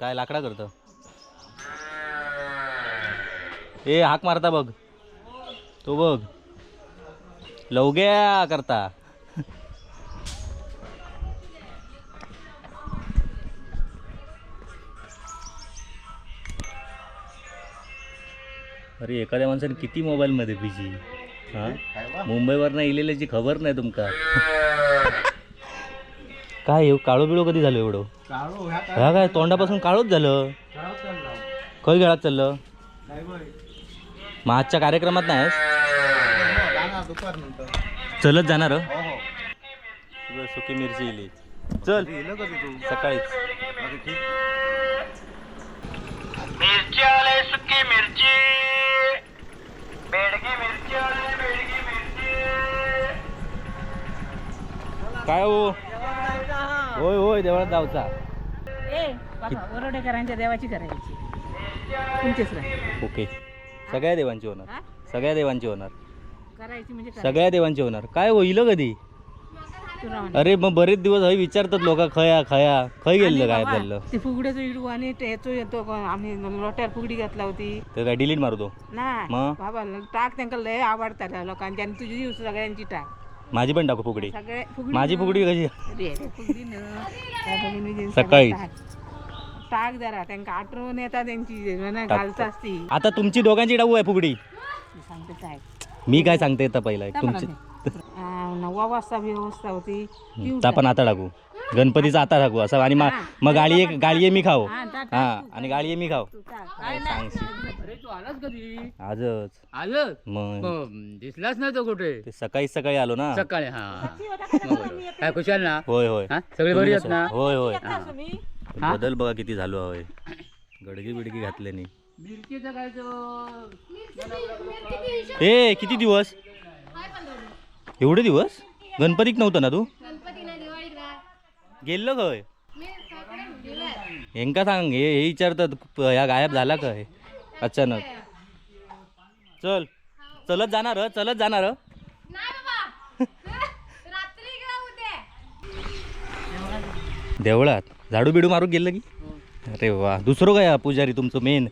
काय लाकडा करतं? ए हाक मारता बघ. तो बघ. लवग्या करता. अरे एखाद्या माणसाने किती मोबाईलमध्ये बिझी? हां? मुंबईवरनं इलेल्याची खबर नाही तुमका. काय येऊ काळो बिळो कधी झालं एवढं? ह्या काय तोंडापासून काळोच झालं? खय खेळात चाललं? मग आजच्या कार्यक्रमात नाही चलत जाणार हं? सुकी मिरची इली चल. सकाळीच. मिरची आले सुकी मिरची. बेडगी मिरची आले बेडगी मिरची. काय हो? होय होय देवळात जाऊचा ए बाबा देवाची करायची. तुमचीच राह ओके. सगळ्या देवांची होणार. हा? सगळ्या देवांची होणार. करायची म्हणजे करायची. सगळ्या देवांची होणार. काय होईल कधी. अरे मग बरेच दिवस हय विचारतात लोक खया खया. खय गेलं आणि काय बाबा, झालं ते फुगड्याचं इडू आणि ते ह्याचो येतो आम्ही लोट्यावर फुगडी घातला होती. तर काय डिलीट मारतो? नाही. मग? बाबा टाक त्यांना लय आवडतात लोकांची आणि तुझी सगळ्यांची टाक. माझी पण टाकू फुगडी सगळे फुगडी माझी. फुगडी कशी रे, रे, फुगडी न. त्या बहिणीची सकाळी. सगळं टाक. टाक जरा त्यांना आठवण येतात त्यांची. घालता असती आता तुमची दोघांची टाकू आहे फुगडी मी सांगते काय मी काय सांगते आता पहिला तुमची. आ, नववा वाजता व्यवस्था होती ती आपण आता टाकू गणपतीचा आता टाकू असं. आणि मग मग गाडी मी खाऊ. हा, आणि गाडी मी खाऊ. आजच. आलं मग. दिसलाच नाही तो कुठे? ते सकाळी सकाळी आलो ना. सकाळी हा. काय खुशाल ना? होय होय. हा? सगळे बरी आहेत ना? होय होय. हा? बदल बघा किती झालो होय गडगी बिडगी घातले नाही मिरचीचं काय तो? ए किती दिवस? एवढे दिवस? गणपतीक नव्हतं ना तू? गेलो खय? हेंका सांग हे हे विचारतात प- ह्या गायब झाला काय अचानक. चल. चलत जाणार हं? चलत जाणार हं? देवळात? झाडू बिडू मारून गेलं की? अरे वा. दुसरं काय हा पुजारी तुमचं मेन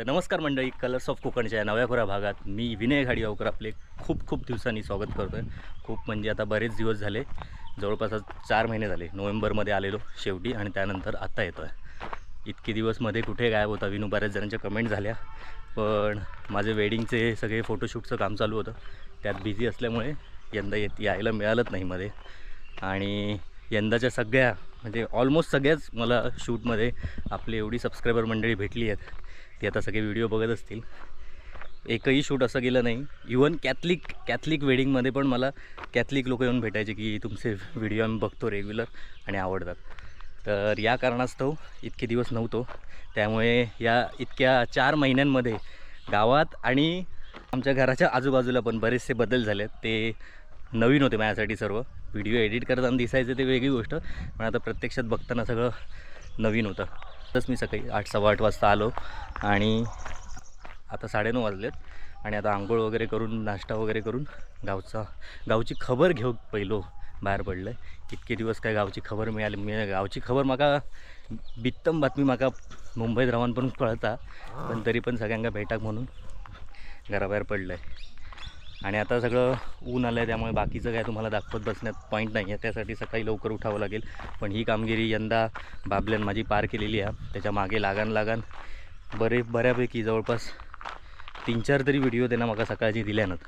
तर नमस्कार मंडळी कलर्स ऑफ कोकणच्या या भागात मी विनय घाडीगावकर आपले खूप खूप दिवसांनी स्वागत करतो आहे खूप म्हणजे आता बरेच दिवस झाले जवळपास चार महिने झाले नोव्हेंबरमध्ये आलेलो शेवटी आणि त्यानंतर आत्ता येतो आहे इतके दिवसमध्ये कुठे गायब होता विनू बऱ्याच जणांच्या कमेंट झाल्या पण माझे वेडिंगचे सगळे फोटोशूटचं काम चालू होतं. त्यात बिझी असल्यामुळे यंदा येत यायला मिळालंच नाही मध्ये. आणि यंदाच्या सगळ्या म्हणजे ऑलमोस्ट सगळ्याच मला शूटमध्ये आपली एवढी सबस्क्रायबर मंडळी भेटली आहेत. ती आता सगळे व्हिडिओ बघत असतील. एकही शूट असं गेलं नाही. इवन कॅथलिक कॅथलिक वेडिंगमध्ये पण मला कॅथलिक लोक येऊन भेटायचे की तुमचे व्हिडिओ आम्ही बघतो रेग्युलर आणि आवडतात. तर या कारणास्तव इतके दिवस नव्हतो. त्यामुळे या इतक्या चार महिन्यांमध्ये गावात आणि आमच्या घराच्या आजूबाजूला पण बरेचसे बदल झाले आहेत ते नवीन होते माझ्यासाठी सर्व. व्हिडिओ एडिट करताना दिसायचं ते वेगळी गोष्ट पण आता प्रत्यक्षात बघताना सगळं नवीन होतं. तसंच मी सकाळी आठ सव्वा आठ वाजता आलो आणि आता साडेनऊ वाजलेत आणि आता आंघोळ वगैरे करून नाश्ता वगैरे करून गावचा गावची खबर घेऊ पहिलो बाहेर पडलं आहे इतके दिवस काय गावची खबर मिळाली मी गावची खबर म्हाका बित्तम बातमी म्हाका मुंबईत रावून पण कळता पण तरी पण सगळ्यांना भेटाक म्हणून घराबाहेर पडलं आहे आणि आता सगळं ऊन आलं आहे त्यामुळे बाकीचं काय तुम्हाला दाखवत बसण्यात पॉईंट नाही आहे त्यासाठी सकाळी लवकर उठावं लागेल. पण ही कामगिरी यंदा बाबल्यान माझी पार केलेली आहे. त्याच्यामागे लागान लागान बरे बऱ्यापैकी जवळपास तीन चार तरी व्हिडिओ त्यांना मला सकाळची दिल्यानंत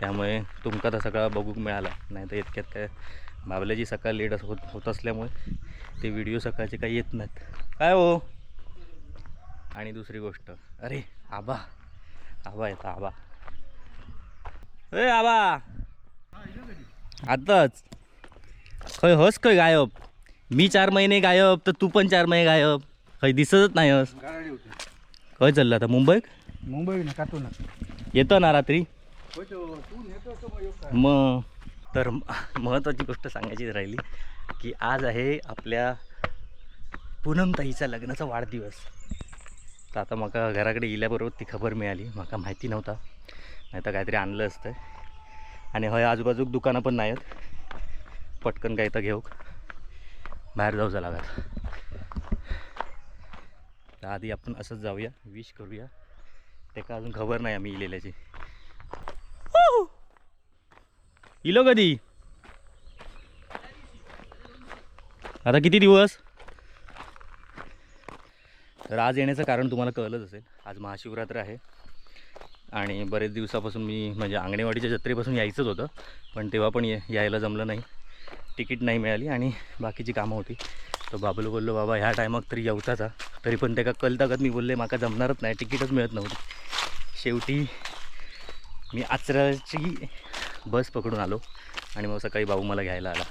त्यामुळे तुमका तर सगळा बघूक मिळाला. नाही तर इतक्यात काय बाबल्याची सकाळ लेट असं होत होत असल्यामुळे ते व्हिडिओ सकाळचे काही येत नाहीत. काय हो? आणि दुसरी गोष्ट. अरे आबा. आबा येतं आबा. ए आबा. आताच. खय हस खय गायब. मी चार महिने गायब तर तू पण चार महिने गायब. खय दिसतच नाही हस. खय चाललं आता मुंबईत? मुंबई ना काटून येतो ना रात्री. मग तर महत्त्वाची गोष्ट सांगायची राहिली की आज आहे आपल्या पूनमताईचा लग्नाचा वाढदिवस. तर आता माका घराकडे गेल्याबरोबर ती खबर मिळाली. माका माहिती नव्हता. नाही तर काहीतरी आणलं असतं. आणि हय आजूबाजूक दुकानं पण नाही आहेत पटकन काही तर घेऊ बाहेर जाऊचं लागत तर आधी आपण असंच जाऊया विश करूया. ते का अजून खबर नाही आम्ही इलेल्याची. इलो कधी? आता किती दिवस? तर आज येण्याचं कारण तुम्हाला कळलंच असेल. आज महाशिवरात्र आहे. आणि बरेच दिवसापासून मी म्हणजे आंगणेवाडीच्या जत्रेपासून यायचंच होतं पण तेव्हा पण ये यायला जमलं नाही. तिकीट नाही मिळाली आणि बाकीची कामं होती. तर बाबूला बोललो बाबा ह्या टायमाक तरी येवचाचा तरी पण त्या कळतागत मी बोलले माका जमणारच नाही तिकीटच मिळत नव्हती. शेवटी मी आचऱ्याची बस पकडून आलो आणि मग सकाळी बाबू मला घ्यायला आला.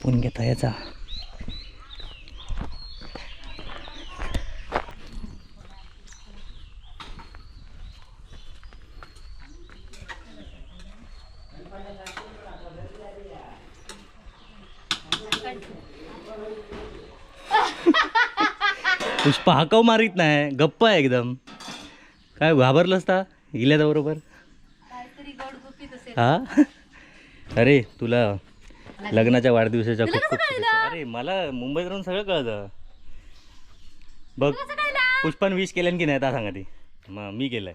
फोन घेता याचा पुष्पा हाकव मारीत नाही. गप्प आहे एकदम. काय घाबरलंस का गेल्या बरोबर? हा? अरे तुला लग्नाच्या वाढदिवसाच्या खूप खूप शुभेच्छा. अरे मला मुंबईत राहून सगळं कळतं बघ पुष्पान विश केल्यान की नाही आता सांगा ती. मग मी केलंय.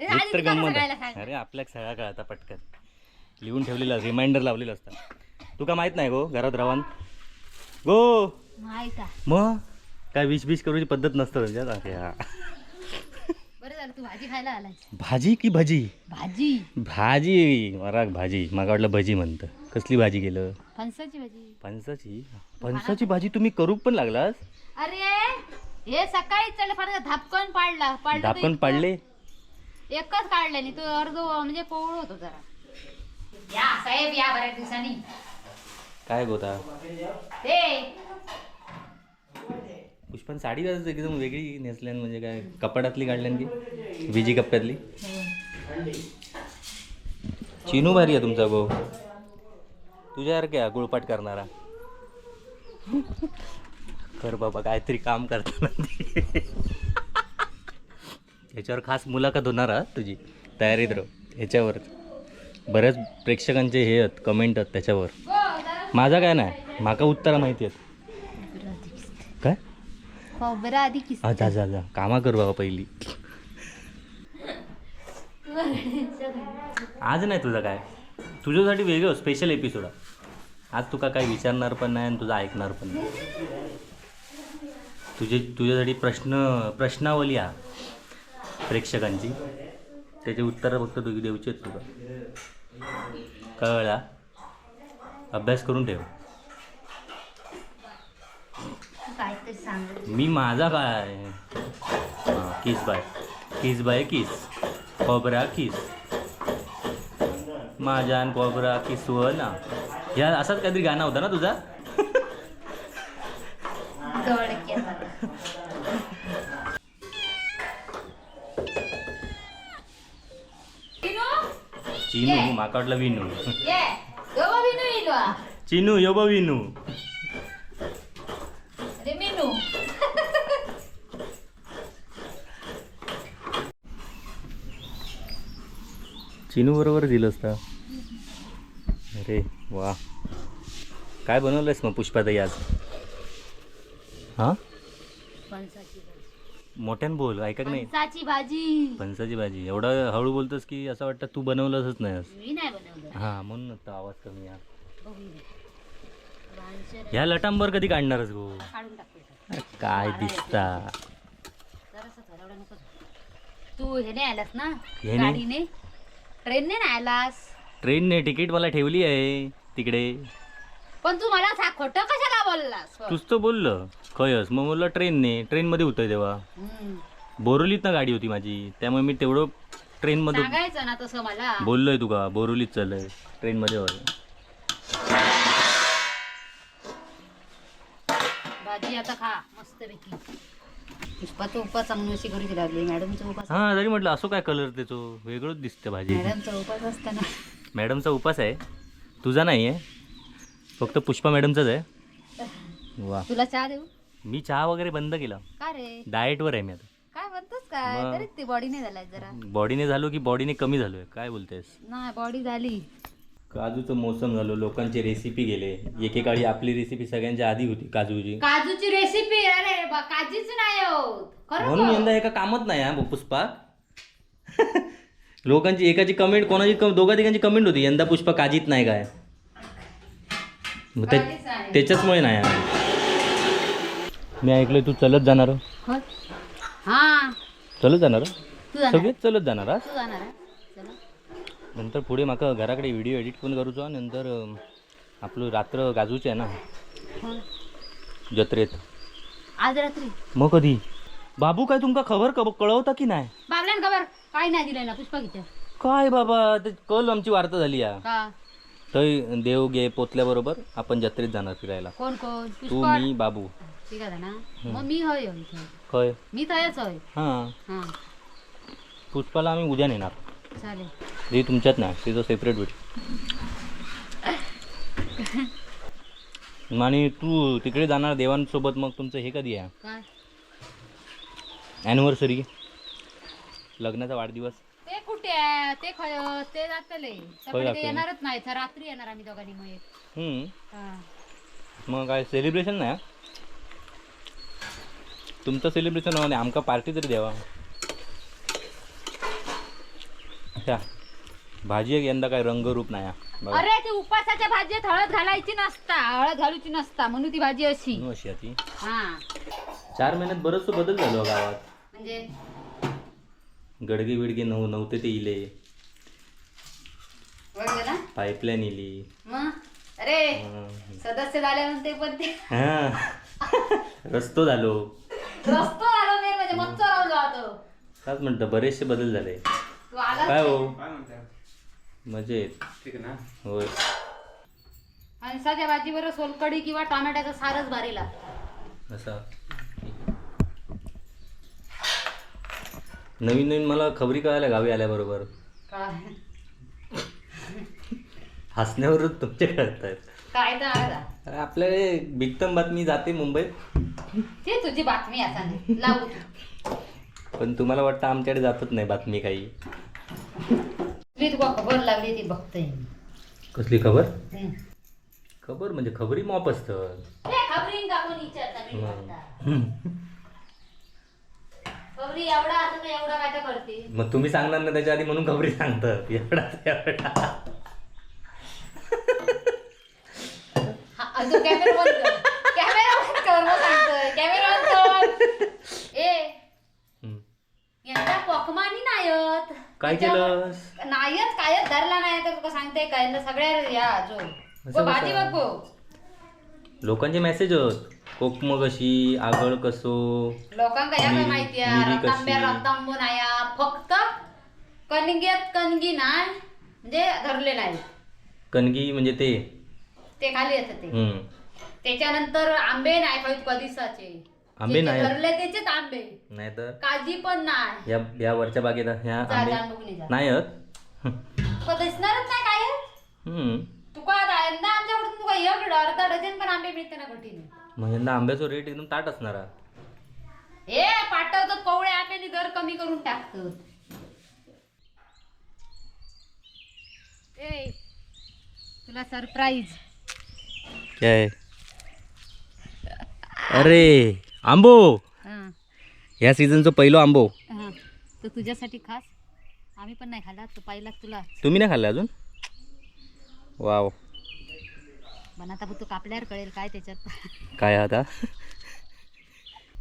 एक तर गंमत आहे. अरे आपल्याक सगळा कळता पटकन. लिहून ठेवलेलं रिमाइंडर लावलेलं असतं. तुका माहीत नाही गो घरात राहून गो! मग काय विश विश करूची पद्धत नसतं अरे हा. बरं झालं तू भाजी खायला आलाय भाजी की भजी? भाजी. भाजी मराक भाजी. माका वाटलं भजी म्हणतं. कसली भाजी केलं? फणसाची भाजी. फणसाची? फणसाची भाजी तुम्ही करू पण लागलास? अरे हे सकाळी फार धापकन पाडला. पाडलं तर इतकं- पाडले? एकच काढलं नाही तो अर्ध म्हणजे कोवळ होतो जरा. या साहेब या बऱ्याच दिवसांनी. काय गोता? ते पुष्पन साडी आज एकदम वेगळी नेसल्यान म्हणजे काय कपाडातली काढल्यान की विजी कप्प्यातली. चिनू भारी आहे तुमचा गो तुझ्यासारख्या गुळपाट करणारा. कर बाबा काहीतरी काम करताना. ह्याच्यावर खास मुलाखत होणार हा तुझी. तयारीत राह ह्याच्यावर हो, बऱ्याच प्रेक्षकांचे हे आहेत कमेंट आहेत त्याच्यावर. माझा काय नाही माका उत्तरं माहिती आहेत. काय? खोबरं आधी किस जा जा जा. कामा कर बाबा पहिली. आज नाही तुझं काय? तुझ्यासाठी वेगळं स्पेशल एपिसोड आज तुका काय विचारणार पण नाही आणि तुझं ऐकणार पण नाही. तुझे तुझ्यासाठी प्रश्न प्रश्नावली हा. प्रेक्षकांची. त्याचे उत्तरं फक्त तुझी देऊची आहेत तुला कळला? अभ्यास करून ठेव. मी माझा काय? हां किस बाय किस बाय किस खोबरा किस माझ्या आणि खोबरा किस ना. ह्या असाच काहीतरी गाणं होता ना तुझा? चिनू माका वाटलं विनू. वा. चिनू यो विनू अरे मिनू चिनू बरोबर दिलं असता अरे वा. काय बनवलंयस मग पुष्पाताई आज? हां? मोठ्यान बोल ऐका नाही? फणसाची भाजी. फणसाची भाजी. एवढं हळू बोलतोस की असं वाटतं तू बनवलंच नाही आज. मी नाही बनवलं. हां म्हणून आता आवाज कमी या बघून घे. वांचर ह्या लटांबर कधी काढणारच गो? काढून टाकू इथं. काय दिसता. जरासं तू हे नाही आलास ना? गाडीने? ट्रेनने नाही आलास? ट्रेनने तिकीट मला ठेवली आहे तिकडे. पण तू मला सा खोटं कशाला बोललास? तूच तर बोललं. खयस मग बोललं ट्रेनने ट्रेनमध्ये होतं तेव्हा. हम्म. बोरोलीत ना गाडी होती माझी त्यामुळे मी तेवढं ट्रेनमध्ये सांगायचं ना तसं मला. बोललोय तुका बोरोलीत चाललंय ट्रेनमध्ये होय. भाजी आता खा मस्त पैकी पुष्पाचा उपास अंगणवाशी घरी लागली. मॅडमचा उपास हां जरी म्हटलं असो काय कलर त्याचो वेगळंच दिसतं भाजी. मॅडमचा उपास असताना. मॅडमचा उपास आहे. तुझा नाही आहे फक्त पुष्पा मॅडमचाच आहे. वा. तुला चहा देऊ? मी चहा वगैरे बंद केला. का रे? डाएटवर आहे मी आता. काय म्हणतोस काय? मग? तरी ती बॉडी नाही झालाय जरा. बॉडीने झालो की बॉडीने कमी झालोय? काय बोलतेस? नाही बॉडी झाली. काजूचं मोसम झालो लोकांची रेसिपी गेले एकेकाळी आपली रेसिपी सगळ्यांच्या आधी होती काजूची काजूची रेसिपी अरे बा काजीच नाही होत खरं म्हणून? यंदा एका कामच नाही हा पुष्पा लोकांची एकाची कमेंट कोणाची कम- दोघा तिघांची कमेंट होती यंदा पुष्पा काजीत नाही काय मग ते- काजीच नाही. त्याच्याचमुळे नाही. मी ऐकलंय तू चलत जाणार खर? हा चलत जाणार तू जाणार सगळेच चलत जाणार हा? तू जाणार आहे? नंतर पुढे माका घराकडे व्हिडिओ एडिट पण करूचो नंतर आपलं रात्र गाजूचे आहे ना. जत्रेत. आज रात्री? मग कधी? बाबू काय तुमका खबर कळवता की नाही? बाबल्यान खबर? काय नाही दिलंय ना पुष्पा किती काय बाबा ते कल आमची वार्ता झाली या. थंय देव गे पोचल्याबरोबर आपण जत्रेत जाणार फिरायला. कोण कोण? तू पुष्पा? मी बाबू. ठीक आहे ना. मग मी हय हय. इथे. खय मी तयाच हय. हां. हा. पुष्पाला आम्ही उद्या नेणार. चालेल. ते तुमच्यात नाही तिचं सेपरेट भेट आणि तू तिकडे जाणार देवांसोबत मग तुमचं हे कधी आहे? काय? ॲनिव्हर्सरी लग्नाचा वाढदिवस? ते कुठे आहे? ते खय ते जातले सकाळी जातले? ते येणारच नाही. तर रात्री येणार आम्ही दोघांनी मग हम्म. हा. मग काय सेलिब्रेशन नाही हा? तुमचं सेलिब्रेशन होणार आमका पार्टी तरी द्यावा. अच्छा भाजी एक यंदा काय रंगरूप नाही हा. बघा. अरे ती उपासाच्या भाजीत हळद घालायची नसता. हळद घालूची नसता. म्हणून ती भाजी अशी. म्हणून अशी आहे ती. हा. चार महिन्यात बरंच बदल झालो हा गावात. म्हणजे? गडगे बिडगे नव नव्हते ते इले. ना? पाईपलाईन इली. मग? अरे हं. सदस्य झाले म्हणते पण ते. हा. रस्तो झालो. रस्तो आलो नाही म्हणजे मच्च राहलो आता काच म्हणतं बरेचसे बदल झाले. तू आला काय हो? मजेत. होय. फणसाच्या भाजीवर सोलकडी किंवा टोमॅटोचा सारच भारीला. असा. नवीन नवीन मला खबरी कळाल्या गावी आल्याबरोबर. काय हसण्यावरच तुमचे कळतायत. काय तर आहे आपल्याकडे बिगतम बातमी जाते मुंबईत. ती तुझी बातमी असा लावू तू. पण तुम्हाला वाटतं आमच्याकडे जातच नाही बातमी काही. खबर लागली ती बघतोय कसली खबर. खबर म्हणजे खबरी मॉप असतं. मग तुम्ही सांगणार ना त्याच्या आधी म्हणून खबरी सांगतात एवढा एवढा. कॅमेरा कॅमेरा ए. यंदा पोकमानी नायत. काय त्याच्यावर- केलंस? नायच कायच धरला नाही तर तुका सांगते काय यंदा सगळ्या या जो. असं भाजी कसं? बघ लोकांचे मेसेज होत. कोकम कशी आगळ कसो? लोकांका या काय मिरी- माहिती मिरी कशी? रतांब्या रतांबू नाया फक्त कणगेत कणगी नाही म्हणजे धरले नाही. कणगी म्हणजे ते? ते खाली येतं ते. हम्म. त्याच्यानंतर आंबे नाही खाईत कधीसाचे. आंबे नाही? धरले त्याचेच आंबे. नाहीतर काजी पण नाही. या या वरच्या बागेत ह्या जा, आंबे जा, बघून जा. नाही आहेत. तुका दिसणारच नाही काय हम्म. तुका यंदा आमच्याकडून तुका अर्धा डझन पण आंबे मिळते ना कठीण मग यंदा आंब्याचा रेट एकदम ताट असणार हा. हे पाठवतात कवळे आंब्याने दर कमी करून टाकतात. ए तुला सरप्राईज काय? अरे! आंबो. हा. ह्या सीझनचं पहिलं आंबो. हा. तर तुझ्यासाठी खास. आम्ही पण नाही खाल्ला तो पाहिला तुला. तुम्ही नाही खाल्ला अजून? वाव. पण आता तू कापल्यावर कळेल काय त्याच्यात. काय आता?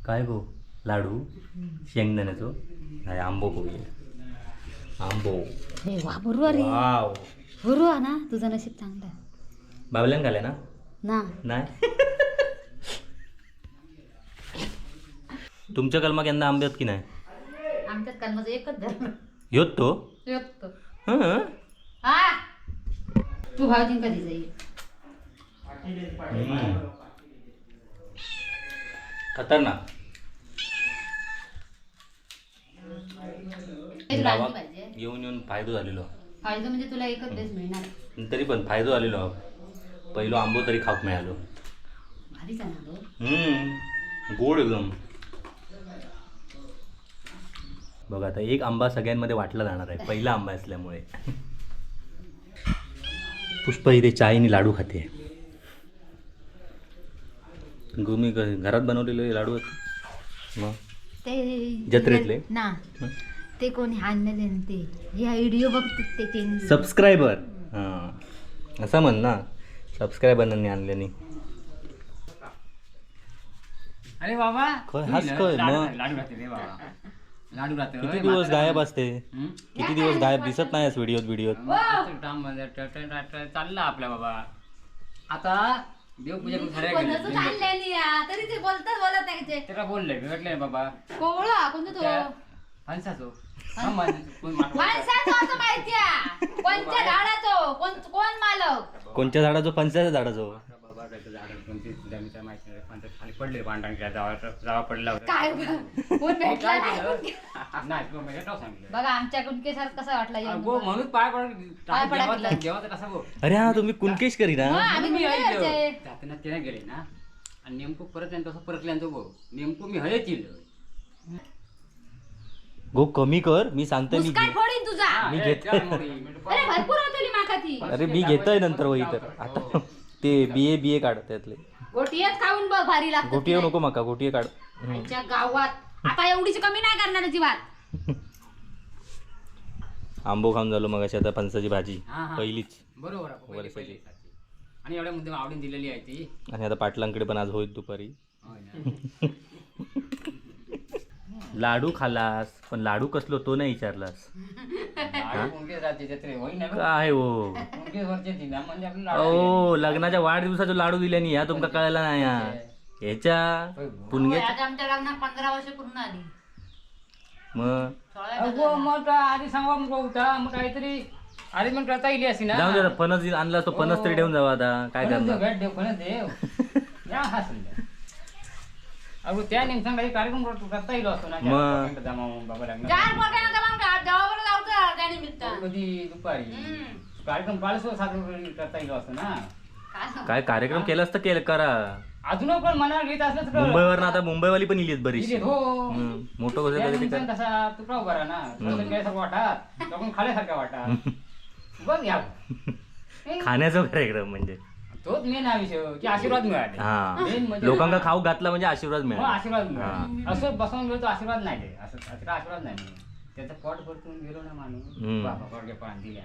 काय गो? लाडू शेंगदाण्याचो नाही आंबो पोळी आंबो. हे वा बरोबर रे वाव. बरोबर ना? तुझं नशीब चांगलं आहे. बाबल्यान खाल्ल्या ना? ना. नाही? तुमच्या कलमाक यंदा आंबे आहेत की नाही? आमच्यात एकच धर्म. योत तो? येतो हं? हा. तू भाऊजी कधी जाईल. खतरनाक. तुला आणली गावात पाहिजे. येऊन येऊन फायदो झालेलो. फायदा म्हणजे तुला एकच ड्रेस मिळणार. तरी पण फायदो झालेलो पहिलो आंबो तरी खाऊक मिळालो. भारीच आहे ना तो. हम्म. गोड एकदम. बघा आता एक आंबा सगळ्यांमध्ये वाटला जाणार आहे. पहिला आंबा असल्यामुळे. पुष्प इथे चायनी लाडू खाते. घ- घरात बनवलेले लाडू ते जत्रेतले? ना? ते कोणी आणलेले ते. हे व्हिडिओ बघतात ते सबस्क्रायबर हां. असं म्हण ना. सबस्क्रायबरांनी आणल्याने अरे बाबा. लाडू? राहते, किती दिवस. गायब असते? किती दिवस गायब दिसत नाही व्हिडिओत व्हिडिओत? चाललं आपल्या बाबा. आता देवपूजा तरी ते बोलतात बोलत नाही ते. त्याला बोलले भेटले बाबा. कोवळा कोणतं तो? फणसाचो. माणूस- कोण माणूस- माणसाचं असं माहितीया. कोणत्या झाडाचो? कोण कोण मालक? कोणत्या झाडाचो? पंचाच्या झाडाचो. माहिती नाही. खाली पडले भांडण जावा जावा पडला होता. काय बा- कोण भेटला काय नाही केलं? नाही तुला म्हणजे नाव सांगितलं? बघा आमच्या कुणकेसार कसा वाटला येऊन गो म्हणून पाय पड पाय पडा जेव्हा गेला. जेव्हा तर कसा गो अरे हा तुम्ही कुणकेश करी ना मग आम्ही मी कुणकेश ऐकलं. घरचे. जाताना त्याने गेले ना आणि नेमकं परत त्यांनी तसं परतल्यानंतर गो नेमकं मी हयच येईल गो कमी कर. मी सांगतोय मी मुस्काट घे- फोडीन तुझा. मी घेत- अरे भरपूर होतली माका ती अरे मी घेतोय नंतर वही तर. आता ते बी ए बी ए काढ त्यातले. गोटियात खाऊन बघ भारी लागत गोटिये नको माका गोटिये काढ. आमच्या गावात. आता एवढीच कमी नाही करणार अजिबात. आंबो खाऊन झालो मग आता फणसाची भाजी. पहिलीच. बरोबर वर्षाची. आणि एवढ्या मुद्दे आवडून दिलेली आहे ती. आणि आता पाटलांकडे पण आज होईल दुपारी. लाडू खालास पण लाडू कसलो तो नाही विचारलास. होय? काय हो? म्हणजे ओ लग्नाच्या वाढदिवसाचो लाडू दिल्यानी या तुमका कळला नाही हा. ह्याच्या पुणगे आज आमच्या लग्नात पंधरा वर्ष पूर्ण आली. मग? अगो मग आधी सांगा मग होता मग काहीतरी आधी मग करता येईल अशी ना. जाऊन फणस आणला तो फणस तरी ठेवून जावा आता. काय करणार? भेट देव फणस देव या हा समजा अगो त्या निमित्तानं काही कार्यक्रम करतो करता येईल असतो ना मग. का त्या निमित्त. कधी? दुपारी. हम्म. कार्यक्रम साजरा करता येईल असतो ना. काय कार्यक्रम केलास तर केलं करा. अजून पण मनावर घेत असलं तर मुंबईवर आता मुंबईवाली पण इलीत बरीचशी. इथे हो. हम्म, मोठं कसं त्या तरी ते निमित्तानं कर कसा तुकडा उभा राहा ना. केल्यासारखं वाटत लोकं खाल्यासारखं वाटत बघ घ्या खाण्याचा कार्यक्रम म्हणजे. तोच मेन हा विषय की आशीर्वाद मिळाले. हा. Main म्हणजे लोकांना खाऊ घातला म्हणजे आशीर्वाद मग मिळाला आशीर्वाद हा. मिळाला असं बसवून गेलो तो आशीर्वाद नाही दे असं आशीर्वाद नाही मिळत. त्याचं पोट भरतून गेलो ना माणूस. हम्म. बाबा पोरगे पण दिल्या.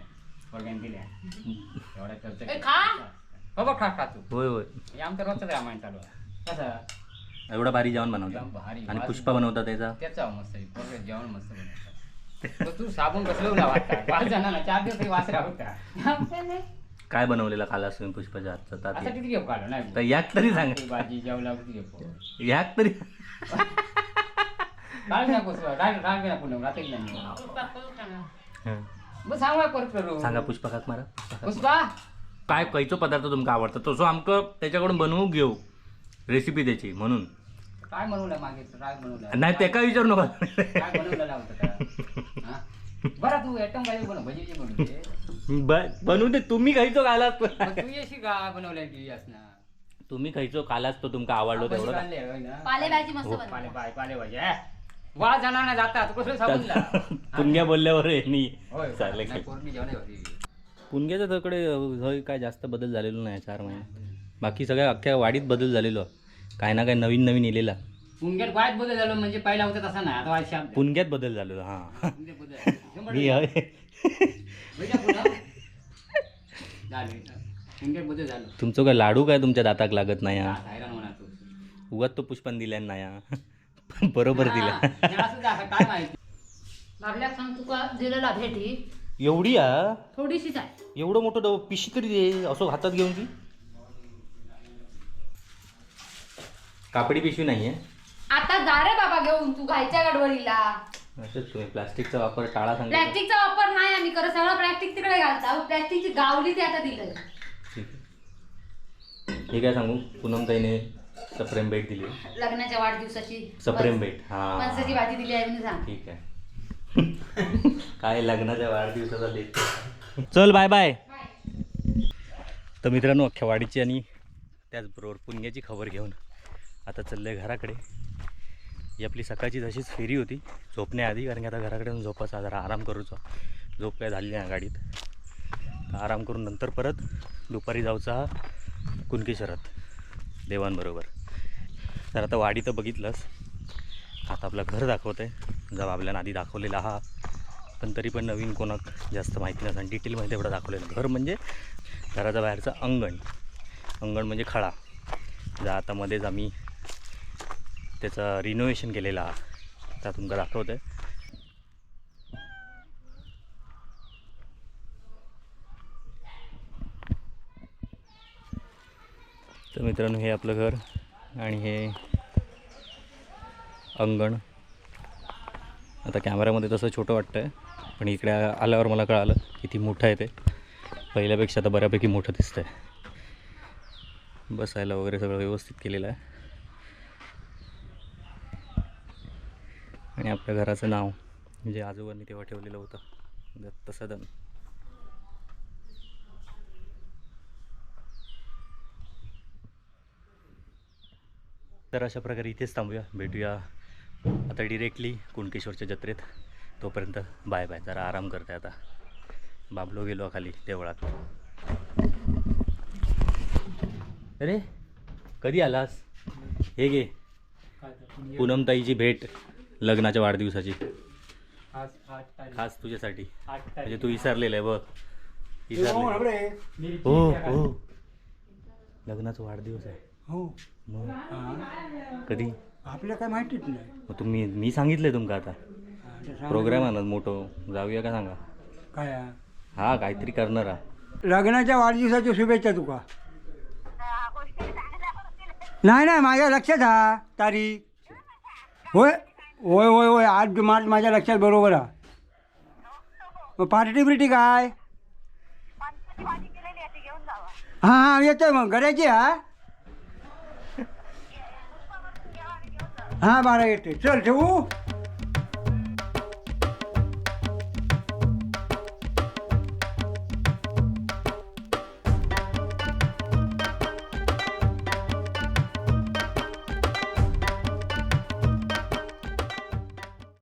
पोरग्याने दिल्या. एवढा खर्च ए, खा. हो बघ खा खा तू. होय होय. हे आमचं रोजचं रामायण चालू आहे. कसं? एवढा भारी जेवण एकदम बनवतात भारी आणि पुष्पा बनवतात त्याचा? त्याचा मस्त आहे. पोरगे जेवण मस्त बनवतात. तो तू साबण कसलं वाटता पाच जणांना चार दिवस तरी वास राहता काय बनवलेला खालास तुम्ही पुष्पाच्या हातचा? आता तात किती घेऊ काढलो तर नाही याक तरी सांगा. ती भाजी जेवला किती घेऊ. याक तरी. नाही. हं. मग सांगा परत करू. सांगा पुष्पा काक मारा. पुष्पा काक. पुष्पा? काय खयचो पदार्थ तुमका आवडतो? तसं आमकं त्याच्याकडून बनवू घेऊ. रेसिपी त्याची म्हणून. काय बनवलं नाही ते काय विचारू नका. काय बनवलेलं होतं का? हा? बरं तू ऍटम काय बनव भजीची बनवते. ब- बनवू दे. तुम्ही खायचो खालास मग तू येशी का बनवल्या की असणार? तुम्ही खायचो खालास तो तुमका आवडलो तेवढं? पालेभाजी मस्त हो, बनवते. पाले बाय पाले भाजी हा? वा जाणार जातात कसं सांगून जा. बोलल्यावर यांनी होय चालले नाही, पोरगी जेवण होती पुणग्याच्या तकडे होय काय जास्त बदल झालेलो नाही चार महिने. बाकी सगळ्या अख्ख्या वाडीत बदल झालेलो. काय ना काय नवीन नवीन येलेला. पुणग्यात वाईट बदल झालं म्हणजे पहिला होतं तसा नाही. आता वाईट पुणग्यात बदल झालेलो हा. पुणग्यात बदल. शंभर मी होय. बैठा पुन्हा. झालं. पुणग्यात बदल झालं. तुमचं काय लाडू काय तुमच्या दाताक लागत नाही हा? आता हैराण होणार तू. उगाच तो पुष्पन दिल्या नाही हा. बरोबर दिला. हा, असं जा, काय माहिती. लागल्याक सांग तुका दिलेला भेटी. एवढी हा? थोडीशीच आहे एवढं मोठं डव पिशी तरी दे असं हातात घेऊन ती. कापडी पिशवी नाही आहे आता जा रे बाबा घेऊन तू घायच्या गडबडीला. असंच तुम्ही प्लास्टिकचा वापर टाळा सांगितलं. प्लॅस्टिकचा वापर नाही आम्ही करत सगळं प्लॅस्टिक तिकडे घालता. प्लॅस्टिकची गावली ते आता दिलं ठीक आहे. हे काय सांगू? पूनमताईने सप्रेम भेट दिली. लग्नाच्या वाढदिवसाची. सप्रेम भेट हा. भाजी दिली आहे म्हणून सांग. ठीक आहे. काय लग्नाच्या वाढदिवसाचा लेट चल बाय बाय तर मित्रांनो अख्ख्या वाडीची आणि त्याचबरोबर पुण्याची खबर घेऊन आता चाललंय घराकडे. ही आपली सकाळची तशीच फेरी होती. झोपण्याआधी कारण की आता घराकडे झोपायचा जरा आराम करूचा. झोप काय झाली नाही गाडीत. आराम करून नंतर परत दुपारी जाऊचा कुणकेश्वरात देवांबरोबर. तर आता वाडी तर बघितलंच. आता आपलं घर दाखवतं आहे जेव्हा आपल्याला आधी दाखवलेला हा पण तरी पण नवीन कोणाक जास्त माहिती नसतं आणि डिटेलमध्ये एवढं दाखवलेलं घर म्हणजे घराच्या बाहेरचं अंगण. अंगण म्हणजे खळा. जा आता मध्येच आम्ही त्याचं रिनोव्हेशन केलेलं हा त्या तुमका दाखवतं आहे तर मित्रांनो हे आपलं घर आणि हे अंगण. आता कॅमेऱ्यामध्ये तसं छोटं वाटतं आहे पण इकडे आल्यावर मला कळालं किती मोठं आहे ते. पहिल्यापेक्षा आता बऱ्यापैकी मोठं दिसतं आहे बसायला वगैरे सगळं व्यवस्थित केलेलं आहे. आणि आपल्या घराचं नाव म्हणजे आजोबांनी तेव्हा ठेवलेलं होतं दत्त सदन. तर अशा प्रकारे इथेच थांबूया भेटूया आता डिरेक्टली कुणकेश्वरच्या जत्रेत. तोपर्यंत बाय बाय जरा आराम करते आता. बाबलो गेलो खाली देवळात. अरे कधी आलास? हे घे. पूनमताईची भेट. लग्नाच्या वाढदिवसाची. खास तुझ्यासाठी. म्हणजे तू विसरलेलं आहे बघ. विसरले हो हो लग्नाचा वाढदिवस आहे. हो. मग? हा. कधी? आपल्याला काय माहितीच नाही. मग तुम्ही मी सांगितलंय तुमका आता. हा, ते सांग. प्रोग्राम आहे ना मोठो. जाऊया का सांगा? काय? हा? काहीतरी करणार हा लग्नाच्या वाढदिवसाच्या शुभेच्छा तुका. नाही नाही माझ्या लक्षात हा तारीख. होय? होय होय होय. आठ मार्च माझ्या लक्षात बरोबर आहे. मग पार्टी बिर्टी काय? हां हां येतोय मग. गड्याची हा? हां बारा येते चल ठेवू?